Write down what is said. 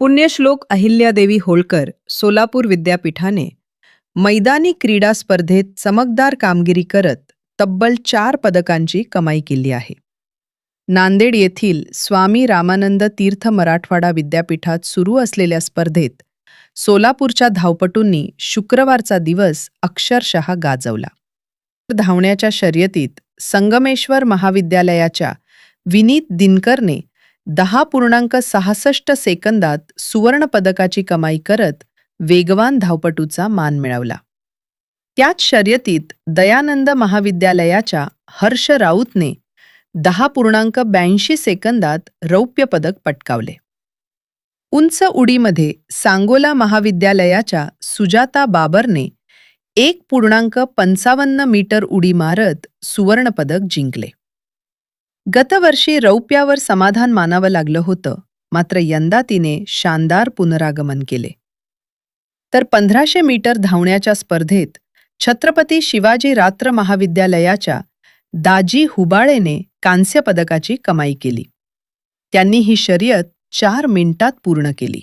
पुण्यश्लोक अहिल्यादेवी होळकर सोलापूर विद्यापीठाने मैदानी क्रीडा स्पर्धेत चमकदार कामगिरी करत तब्बल चार पदकांची कमाई केली आहे. नांदेड येथील स्वामी रामानंद तीर्थ मराठवाडा विद्यापीठात सुरू असलेल्या स्पर्धेत सोलापूरच्या धावपटूंनी शुक्रवारचा दिवस अक्षरशः गाजवला. धावण्याच्या शर्यतीत संगमेश्वर महाविद्यालयाच्या विनीत दिनकरने दहा पूर्णांक सहासष्ट सेकंदात सुवर्णपदकाची कमाई करत वेगवान धावपटूचा मान मिळवला. त्याच शर्यतीत दयानंद महाविद्यालयाच्या हर्ष राऊतने दहा पूर्णांक ब्याऐंशी सेकंदात रौप्य पदक पटकावले. उंच उडीमध्ये सांगोला महाविद्यालयाच्या सुजाता बाबरने एक पूर्णांक पंचावन्न मीटर उडी मारत सुवर्णपदक जिंकले. गतवर्षी रौप्यावर समाधान मानावं लागलं होतं मात्र यंदा तिने शानदार पुनरागमन केले. तर पंधराशे मीटर धावण्याच्या स्पर्धेत छत्रपती शिवाजी रात्र महाविद्यालयाच्या दाजी हुबाळेने कांस्य पदकाची कमाई केली. त्यांनी ही शर्यत चार मिनिटात पूर्ण केली.